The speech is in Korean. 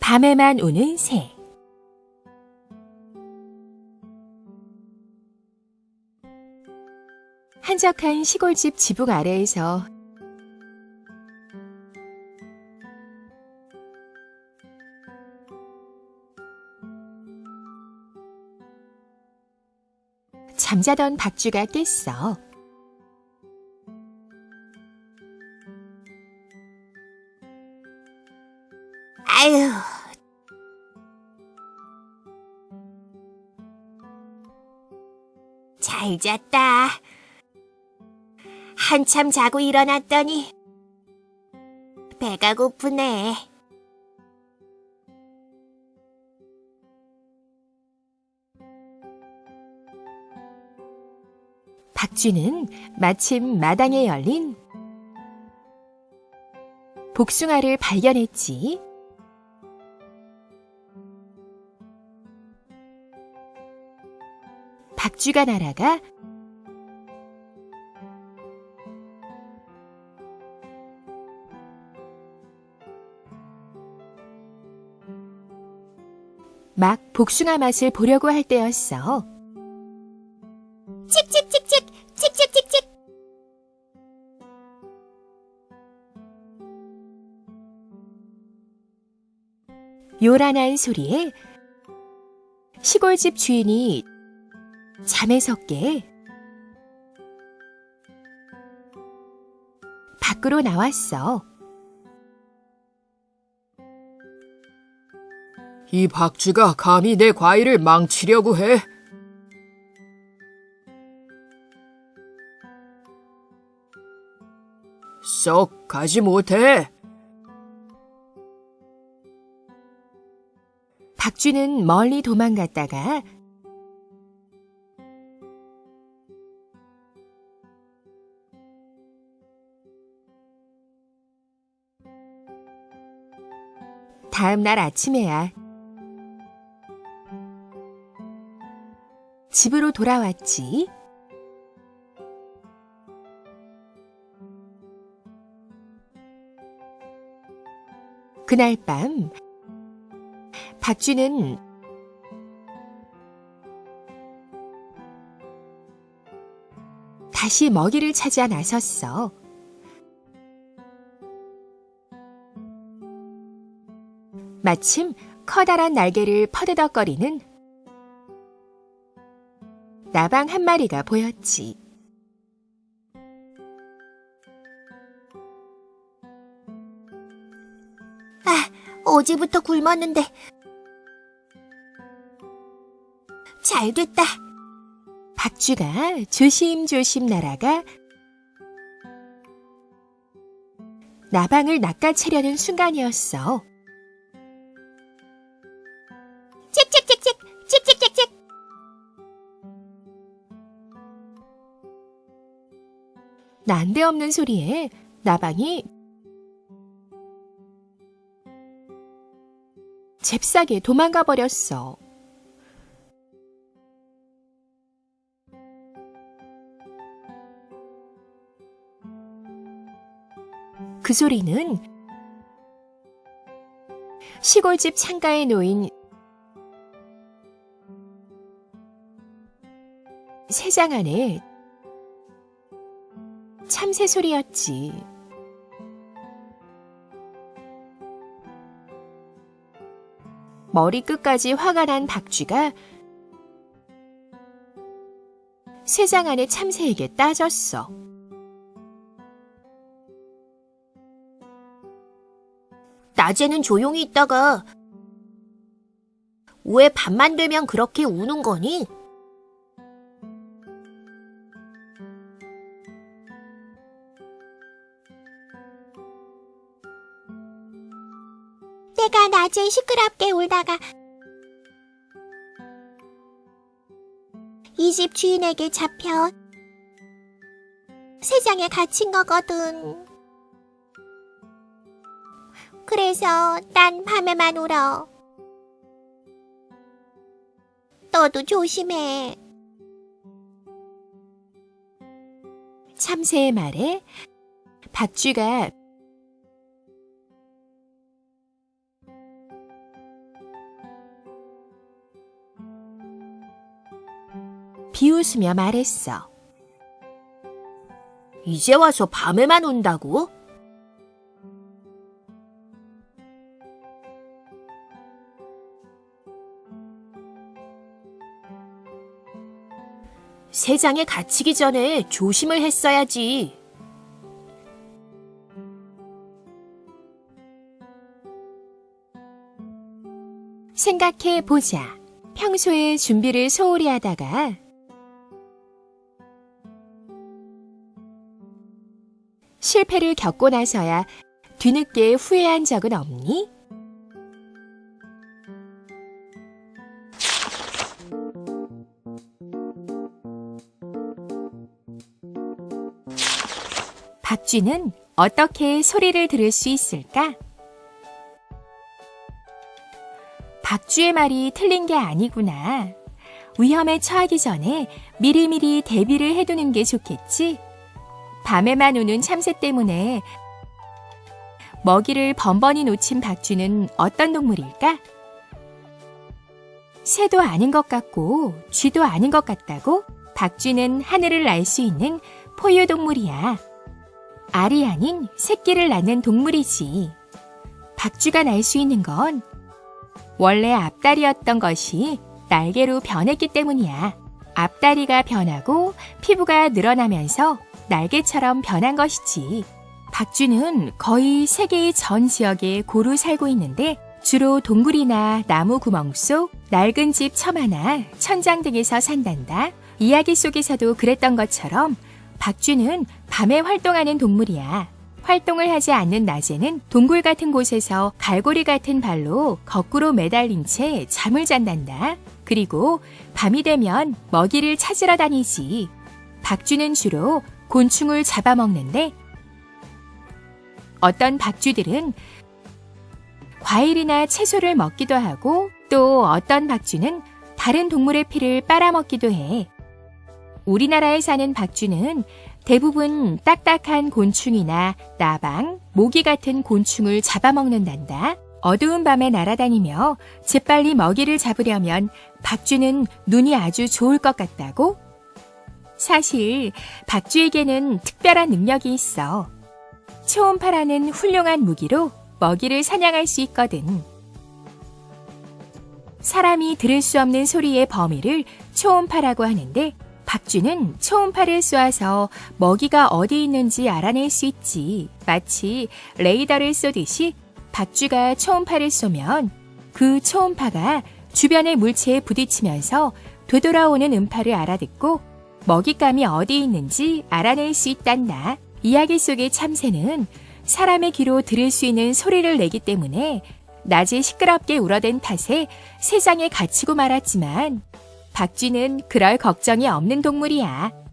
밤에만 우는 새. 한적한 시골집 지붕 아래에서 잠자던 박쥐가 깼어. 잘 잤다. 한참 자고 일어났더니 배가 고프네. 박쥐는 마침 마당에 열린 복숭아를 발견했지. 박쥐가 날아가 막 복숭아 맛을 보려고 할 때였어. 칙칙칙칙, 칙칙칙칙. 요란한 소리에 시골집 주인이 잠에서 깨 밖으로 나왔어. 이 박쥐가 감히 내 과일을 망치려고 해. 썩 가지 못해. 박쥐는 멀리 도망갔다가 다음 날 아침에야 집으로 돌아왔지. 그날 밤 박쥐는 다시 먹이를 찾아 나섰어. 마침 커다란 날개를 퍼드덕거리는 나방 한 마리가 보였지. 어제부터 굶었는데. 잘 됐다. 박쥐가 조심조심 날아가 나방을 낚아채려는 순간이었어. 난데없는 소리에 나방이 잽싸게 도망가 버렸어. 그 소리는 시골집 창가에 놓인 새장 안에 참새 소리였지. 머리끝까지 화가 난 박쥐가 쇠장 안의 참새에게 따졌어. 낮에는 조용히 있다가 왜 밤만 되면 그렇게 우는 거니? 내가 낮에 시끄럽게 울다가 이 집 주인에게 잡혀 세상에 갇힌 거거든. 그래서 난 밤에만 울어. 너도 조심해. 참새의 말에 박쥐가 비웃으며 말했어. 이제 와서 밤에만 온다고? 세상에 갇히기 전에 조심을 했어야지. 생각해 보자. 평소에 준비를 소홀히 하다가 실패를 겪고 나서야 뒤늦게 후회한 적은 없니? 박쥐는 어떻게 소리를 들을 수 있을까? 박쥐의 말이 틀린 게 아니구나. 위험에 처하기 전에 미리미리 대비를 해두는 게 좋겠지? 밤에만 오는 참새 때문에 먹이를 번번이 놓친 박쥐는 어떤 동물일까? 새도 아닌 것 같고 쥐도 아닌 것 같다고? 박쥐는 하늘을 날 수 있는 포유동물이야. 알이 아닌 새끼를 낳는 동물이지. 박쥐가 날 수 있는 건 원래 앞다리였던 것이 날개로 변했기 때문이야. 앞다리가 변하고 피부가 늘어나면서 날개처럼 변한 것이지. 박쥐는 거의 세계의 전 지역에 고루 살고 있는데 주로 동굴이나 나무 구멍 속 낡은 집 처마나 천장 등에서 산단다. 이야기 속에서도 그랬던 것처럼 박쥐는 밤에 활동하는 동물이야. 활동을 하지 않는 낮에는 동굴 같은 곳에서 갈고리 같은 발로 거꾸로 매달린 채 잠을 잔단다. 그리고 밤이 되면 먹이를 찾으러 다니지. 박쥐는 주로 곤충을 잡아먹는데 어떤 박쥐들은 과일이나 채소를 먹기도 하고 또 어떤 박쥐는 다른 동물의 피를 빨아먹기도 해. 우리나라에 사는 박쥐는 대부분 딱딱한 곤충이나 나방, 모기 같은 곤충을 잡아먹는단다. 어두운 밤에 날아다니며 재빨리 먹이를 잡으려면 박쥐는 눈이 아주 좋을 것 같다고? 사실 박쥐에게는 특별한 능력이 있어. 초음파라는 훌륭한 무기로 먹이를 사냥할 수 있거든. 사람이 들을 수 없는 소리의 범위를 초음파라고 하는데 박쥐는 초음파를 쏘아서 먹이가 어디 있는지 알아낼 수 있지. 마치 레이더를 쏘듯이 박쥐가 초음파를 쏘면 그 초음파가 주변의 물체에 부딪히면서 되돌아오는 음파를 알아듣고 먹잇감이 어디 있는지 알아낼 수 있단다. 이야기 속의 참새는 사람의 귀로 들을 수 있는 소리를 내기 때문에 낮에 시끄럽게 울어댄 탓에 세상에 갇히고 말았지만 박쥐는 그럴 걱정이 없는 동물이야.